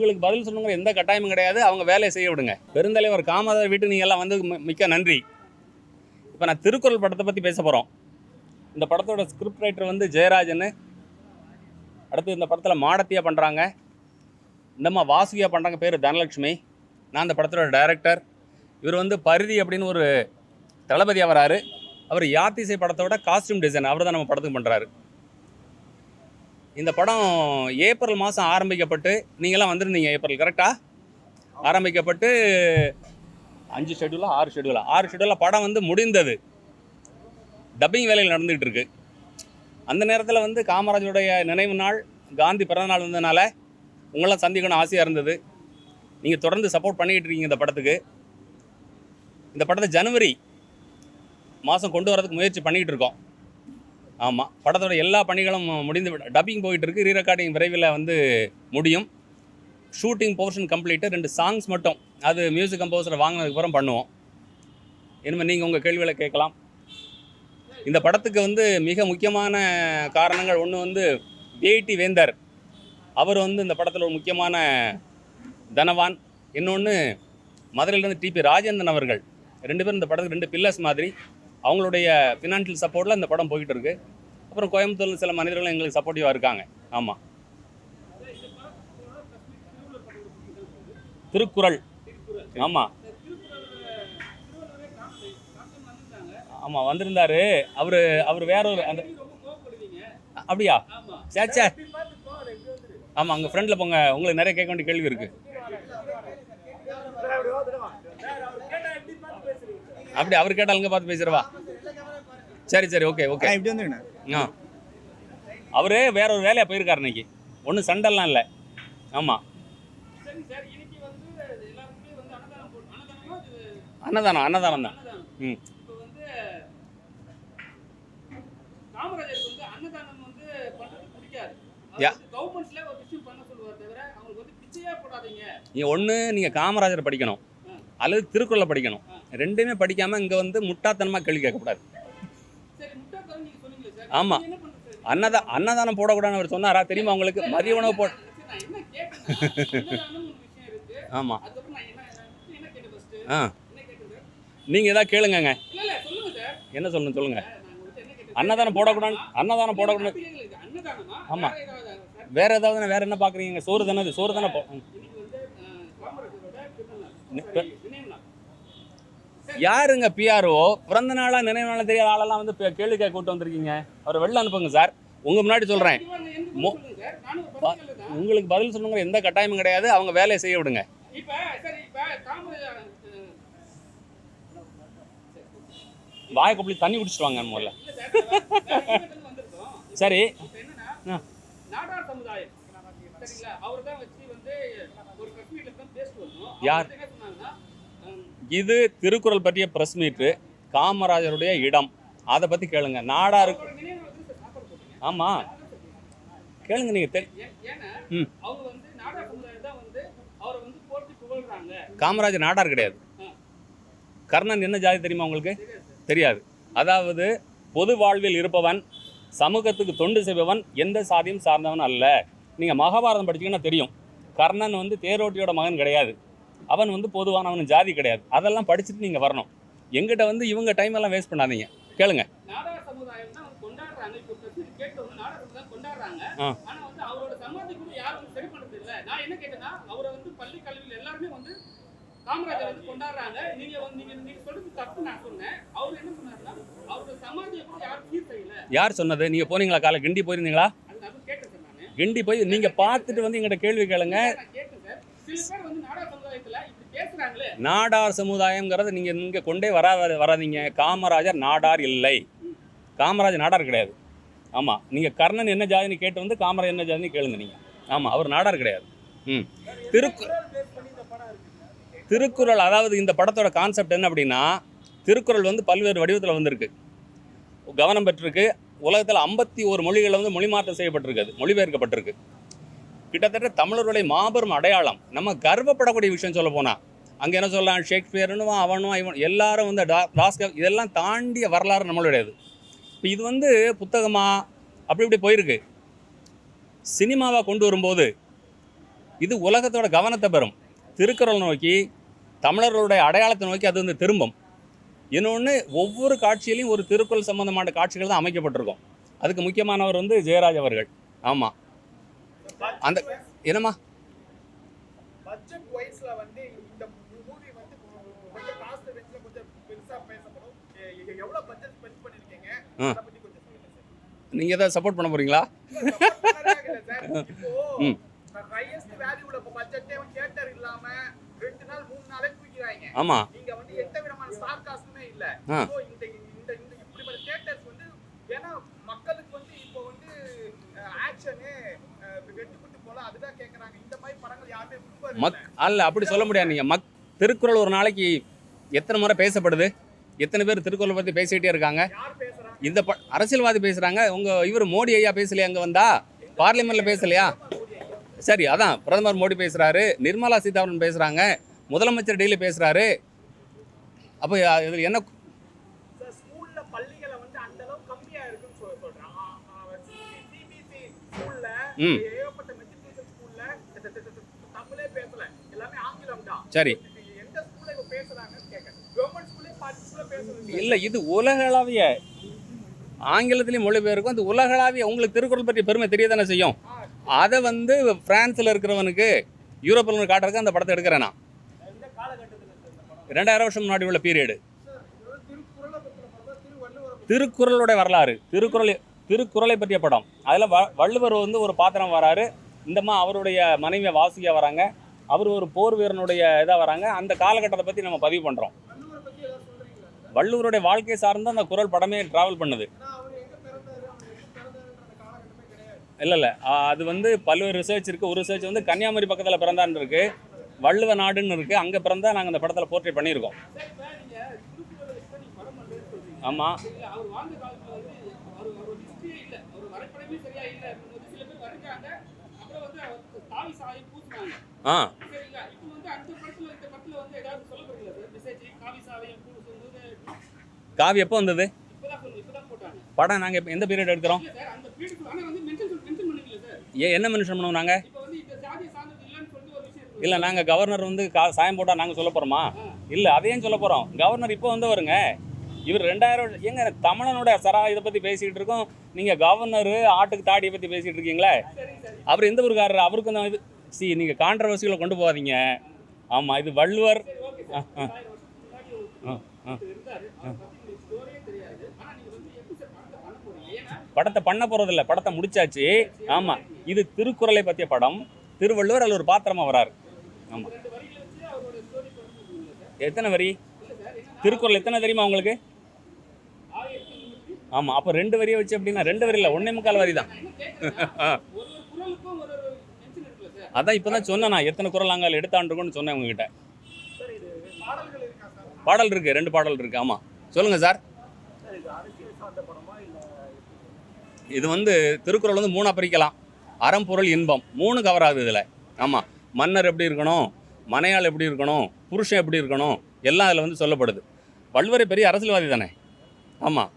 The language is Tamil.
உங்களுக்கு பதில் சொல்லணுங்கிற எந்த கட்டாயமும் கிடையாது. அவங்க வேலையை செய்ய விடுங்க. பெருந்தலைவர் காமராஜர் வீட்டு நீங்கள் எல்லாம் வந்து மிக்க நன்றி. இப்போ நான் திருக்குறள் படத்தை பற்றி பேச போகிறோம் இந்த படத்தோட ஸ்கிரிப்ட் ரைட்டர் வந்து ஜெயராஜன் அடுத்து இந்த படத்தில் மாடத்தியா பண்ணுறாங்க இந்தம்மா வாசுகியா பண்ணுறாங்க பேர் தனலட்சுமி. நான் அந்த படத்தோட டைரக்டர் இவர் வந்து பரிதி அப்படின்னு ஒரு தளபதியாக வராரு அவர் யாத்திசை படத்தோட காஸ்டியூம் டிசைன் அவர் தான் நம்ம படத்துக்கு பண்ணுறாரு இந்த படம் ஏப்ரல் மாதம் ஆரம்பிக்கப்பட்டு நீங்களாம் வந்திருந்தீங்க ஏப்ரல் கரெக்டாக ஆரம்பிக்கப்பட்டு அஞ்சு ஷெட்யூலா ஆறு ஷெட்யூலா ஆறு ஷெடியூலாக படம் வந்து முடிந்தது. டப்பிங் வேலையில் நடந்துகிட்டு இருக்கு. அந்த நேரத்தில் வந்து காமராஜருடைய நினைவு நாள் காந்தி பிறந்த நாள் வந்ததுனால உங்களாம் சந்திக்கணும் ஆசையாக இருந்தது. நீங்கள் தொடர்ந்து சப்போர்ட் பண்ணிக்கிட்டு இருக்கீங்க இந்த படத்துக்கு. இந்த படத்தை ஜனவரி மாதம் கொண்டு வரதுக்கு முயற்சி பண்ணிக்கிட்டு இருக்கோம். ஆமாம் படத்தோட எல்லா பணிகளும் முடிந்து டப்பிங் போயிட்டு இருக்கு ரீ ரெக்கார்டிங் விரைவில் வந்து முடியும். ஷூட்டிங் போர்ஷன் கம்ப்ளீட்டு ரெண்டு சாங்ஸ் மட்டும். அது மியூசிக் கம்போசரை வாங்கினதுக்கப்புறம் பண்ணுவோம். இனிமேல் நீங்கள் உங்கள் கேள்விகளை கேட்கலாம். இந்த படத்துக்கு வந்து மிக முக்கியமான காரணங்கள். ஒன்று வந்து வேட்டி வேந்தர். அவர் வந்து இந்த படத்தில் ஒரு முக்கியமான தனவான். இன்னொன்று மதுரையிலேருந்து டிபி ராஜேந்திரன் அவர்கள். ரெண்டு பேரும் இந்த படத்துக்கு ரெண்டு பில்லர்ஸ் மாதிரி. அவங்களுடைய ஃபினான்ஷியல் சப்போர்ட்டில் இந்த படம் போய்கிட்டு இருக்கு அப்புறம் கோயம்புத்தூரில் சில மனிதர்களும் எங்களுக்கு சப்போர்ட்டிவாக இருக்காங்க. ஆமாம் திருக்குறள். ஆமாம் ஆமாம் வந்திருந்தாரு. அவர் அவர் வேற ஒரு அந்த அப்படியா? சேச்சே ஆமாம் அங்கே ஃப்ரெண்டில் போங்க. உங்களுக்கு நிறைய கேட்க வேண்டிய கேள்வி இருக்கு. அப்படி அவர் கேட்டாலுங்க பார்த்து பேசுறவா சரி சரி ஓகே ஓகே இப்படி வந்துருங்க. ஆ. அவரு வேற ஒரு வேலையா போயிருக்காரு இன்னைக்கு. ஒன்றும் சண்டைலாம் இல்லை. ஆமாம் அன்னதானம் அன்னதானம் தான். ம். வந்து வந்து வந்து ஒன்று நீங்கள் காமராஜர் படிக்கணும். அல்லது திருக்குறளை படிக்கணும். ரெண்டுமே படிக்காமல் இங்கே வந்து முட்டாத்தனமாக கேள்வி கேட்கக்கூடாது. ஆமாம் அன்னதா அன்னதானம் போடக்கூடாதுன்னு அவர் சொன்னாரா? தெரியுமா உங்களுக்கு? மதிய உணவு போ ஆமாம் ஆ. நீங்கள் எதாவது கேளுங்கங்க. என்ன சொல்லணும் சொல்லுங்கள் அன்னதானம் போடக்கூடாது அன்னதானம் போடக்கூடாது. ஆமாம் வேறு ஏதாவது வேறு என்ன பார்க்குறீங்க சோறு தானே சோறு தானே போ ம். இன்னைக்கு வந்து அஹ், காமராஜரோட பிறந்த நாள் நி- Sorry, நினைவு நாள் யாருங்க பிஆர்ஓ பிறந்த நாளா நினைவு நாளா தெரியாத ஆளெல்லாம் வந்து கேள்வி கேட்க கூட்டு வந்திருக்கீங்க. அவரை வெளில அனுப்புங்க சார். உங்க முன்னாடி சொல்றேன். சொல்லுங்க தான் உங்களுக்கு பதில் சொல்லணுங்கிற எந்த கட்டாயமும் கிடையாது. அவங்க வேலையை செய்ய விடுங்க. வாயை கொப்பளி தண்ணி குடிச்சிட்டு வாங்க முதல்ல சார். யார்? அவங்க என்ன சொன்னாங்கன்னா ஹம், இது திருக்குறள் பற்றிய பிரஸ் மீட்டு காமராஜருடைய இடம். அதை பத்தி கேளுங்க. நாடாருக்கு அவரோட நினைவு நாளுக்கு சார் சாப்பாடு போட்டீங்க ஆமா. கேளுங்க நீங்க தெ- ஏ- ஏன்னா ம். போற்றி காமராஜர் நாடார் கிடையாது. கர்ணன் என்ன ஜாதி தெரியுமா உங்களுக்கு. தெரியாது அதாவது பொது வாழ்வில் இருப்பவன் சமூகத்துக்கு தொண்டு செய்பவன் எந்த சாதியும் சார்ந்தவன் அல்ல. நீங்கள் மகாபாரதம் படிச்சீங்கன்னா தெரியும். கர்ணன் வந்து தேரோட்டியோட மகன் கிடையாது. அவன் வந்து பொதுவானவன் ஜாதி கிடையாது. அதெல்லாம் படிச்சுட்டு நீங்கள் வரணும். எங்கிட்ட வந்து இவங்க டைம் எல்லாம் வேஸ்ட் பண்ணாதீங்க. கேளுங்க. காமராஜர் வந்து கொண்டாடுறாங்க. நீங்க வந்து நீங்க நீங்க சொல்றது தப்பு நான் சொன்னேன். அவர் என்ன சொன்னாருன்னா அவரோட சமாதியை கூட யாரும் சீர் செய்யல. யார் சொன்னது? நீங்கள் போனீங்களா காலை கிண்டி போயிருந்தீங்களா? கிண்டி போய் நீங்கள் பார்த்துட்டு வந்து எங்கிட்ட கேள்வி கேளுங்க. சில பேர் வந்து நாடார் சமுதாயங்கிறது நீங்கள் இங்கே கொண்டே வரா வராதீங்க. காமராஜர் நாடார் இல்லை. காமராஜர் நாடார் கிடையாது. ஆமாம் நீங்கள் கர்ணன் என்ன ஜாதின்னு கேட்டு வந்து காமராஜர் என்ன ஜாதின்னு கேளுங்க நீங்கள் ஆமாம் அவர் நாடார் கிடையாது. ம். திருக்கு திருக்குறள் அதாவது இந்த படத்தோட கான்செப்ட் என்ன அப்படின்னா திருக்குறள் வந்து பல்வேறு வடிவத்தில் வந்திருக்கு. கவனம் பெற்றிருக்கு. உலகத்தில் ஐம்பத்தி ஒரு மொழிகளில் வந்து மொழிமாற்றம் செய்யப்பட்டிருக்குது. மொழிபெயர்க்கப்பட்டிருக்கு. கிட்டத்தட்ட தமிழர்களுடைய மாபெரும் அடையாளம் நம்ம கர்வப்படக்கூடிய விஷயம் சொல்ல போனால் அங்கே என்ன சொல்லலாம்? ஷேக்ஸ்பியர்னும் அவனும் இவன் எல்லாரும் வந்து டா டாஸ்கர் இதெல்லாம் தாண்டிய வரலாறு நம்மளுடையது. இப்போ இது வந்து புத்தகமாக அப்படி இப்படி போயிருக்கு. சினிமாவாக கொண்டு வரும்போது இது உலகத்தோட கவனத்தை பெறும். திருக்குறள் நோக்கி தமிழர்களுடைய அடையாளத்தை நோக்கி அது வந்து திரும்பும். இன்னொன்று ஒவ்வொரு காட்சியிலையும் ஒரு திருக்குறள் சம்பந்தமான காட்சிகள் தான் அமைக்கப்பட்டிருக்கும். அதுக்கு முக்கியமானவர் வந்து ஜெயராஜ் அவர்கள். ஆமாம் அந்த என்னம்மா? பட்ஜெட் வந்து போல அதுதான் சப்போர்ட் பண்ண மாதிரி படங்கள் யாருமே விரும்புறது மக் அல்ல அப்படி சொல்ல முடியாது. நீங்கள் மக் திருக்குறள் ஒரு நாளைக்கு எத்தனை முறை பேசப்படுது? எத்தனை பேர் திருக்குறளை பற்றி பேசிக்கிட்டே இருக்காங்க? இந்த ப அரசியல்வாதி பேசுகிறாங்க உங்கள் இவர் மோடி ஐயா பேசலையா? அங்கே வந்தா? பார்லிமெண்ட்டில் பேசலையா? சரி அதான். பிரதமர் மோடி பேசுகிறாரு நிர்மலா சீதாராமன் பேசுகிறாங்க முதலமைச்சர் டெய்லி பேசுகிறாரு அப்போ இதில் என்ன ம். சரி. இல்லை. இது உலகளாவிய ஆங்கிலத்திலையும் மொழிபெயர்க்கும் அது உலகளாவிய உங்களுக்கு திருக்குறள் பற்றி பெருமை தெரிய தானே செய்யும்? அதை வந்து ஃப்ரான்ஸில் இருக்கிறவனுக்கு யூரோப்பில் காட்டுறதுக்கு அந்த படத்தை எடுக்கிறேன் நான். ரெண்டாயிரம் வருஷம் முன்னாடி உள்ள பீரியடு திருக்குறளுடைய வரலாறு திருக்குறள் திருக்குறளை பற்றிய படம். அதில் வ வள்ளுவர் வந்து ஒரு பாத்திரம் வராரு. இந்தம்மா அவருடைய மனைவியை வாசிக்க வராங்க. அவர் ஒரு போர் வீரனுடைய இதாக வராங்க. அந்த காலகட்டத்தை பற்றி நம்ம பதிவு பண்ணுறோம் வள்ளுவரை பத்தி ஏதாவது சொல்றீங்களா வள்ளுவருடைய வாழ்க்கை சார்ந்த அந்த குரல் படமே ட்ராவல் பண்ணுது. இல்லை இல்லை. அது வந்து பல்வேறு ரிசர்ச் இருக்குது ஒரு ரிசர்ச் வந்து கன்னியாகுமரி பக்கத்தில் பிறந்தான்னு இருக்குது வள்ளுவ நாடுன்னு இருக்குது அங்கே பிறந்தா நாங்கள் அந்த படத்தில் போர்ட்ரேட் பண்ணியிருக்கோம். ஆமாம் ஆ. காவி எப்போ வந்தது? படம் நாங்கள் இப்போ எந்த பீரியட் எடுக்கிறோம்? ஏன் என்ன மென்ஷன் பண்ணுவோம் நாங்கள். இல்லை நாங்கள் கவர்னர் வந்து கா சாயம் போட்டால் நாங்கள் சொல்ல போகிறோமா இல்லை அதையும் சொல்ல போகிறோம் கவர்னர் இப்போ வந்து வருங்க. இவர் ரெண்டாயிரம் வருஷம்- ஏங்க தமிழனோட சரா இதை பற்றி பேசிக்கிட்டு இருக்கோம். நீங்கள் கவர்னர் ஆட்டுக்கு தாடியை பற்றி பேசிகிட்டு இருக்கீங்களே? அவர் எந்த ஊருக்காரர்? அவருக்கு அந்த இது சி நீங்கள் கான்ட்ரவர்சிகளை கொண்டு போகாதீங்க. ஆமாம் இது வள்ளுவர். படத்தை பண்ண போறீங்க படத்தை பண்ண போகிறதில்ல படத்தை முடிச்சாச்சு. ஆமாம் இது திருக்குறளை பற்றிய படம். திருவள்ளுவர் அதில் ஒரு பாத்திரமா வராரு. ஆமாம் எத்தனை வரி? திருக்குறள் எத்தனை தெரியுமா உங்களுக்கு? ஆமாம் அப்போ ரெண்டு வரியை வச்சு அப்படின்னா ரெண்டு வரி இல்லை ஒன்றே முக்கால் வரி தான் அதான் இப்போ தான் சொன்னேன் நான் எத்தனை குரல் நாங்கள் எடுத்தாண்டுருக்கோன்னு சொன்னேன் உங்ககிட்ட. பாடல் இருக்குது ரெண்டு பாடல் இருக்குது ஆமாம் சொல்லுங்கள் சார். இது வந்து திருக்குறள் வந்து மூணாக பிரிக்கலாம். அறம் பொருள் இன்பம். மூணு கவர் ஆகுது இதில். ஆமாம் மன்னர் எப்படி இருக்கணும்? மனையாள் எப்படி இருக்கணும்? புருஷன் எப்படி இருக்கணும்? எல்லாம் அதில் வந்து சொல்லப்படுது. வள்ளுவரை பெரிய அரசியல்வாதி தானே? ஆமாம்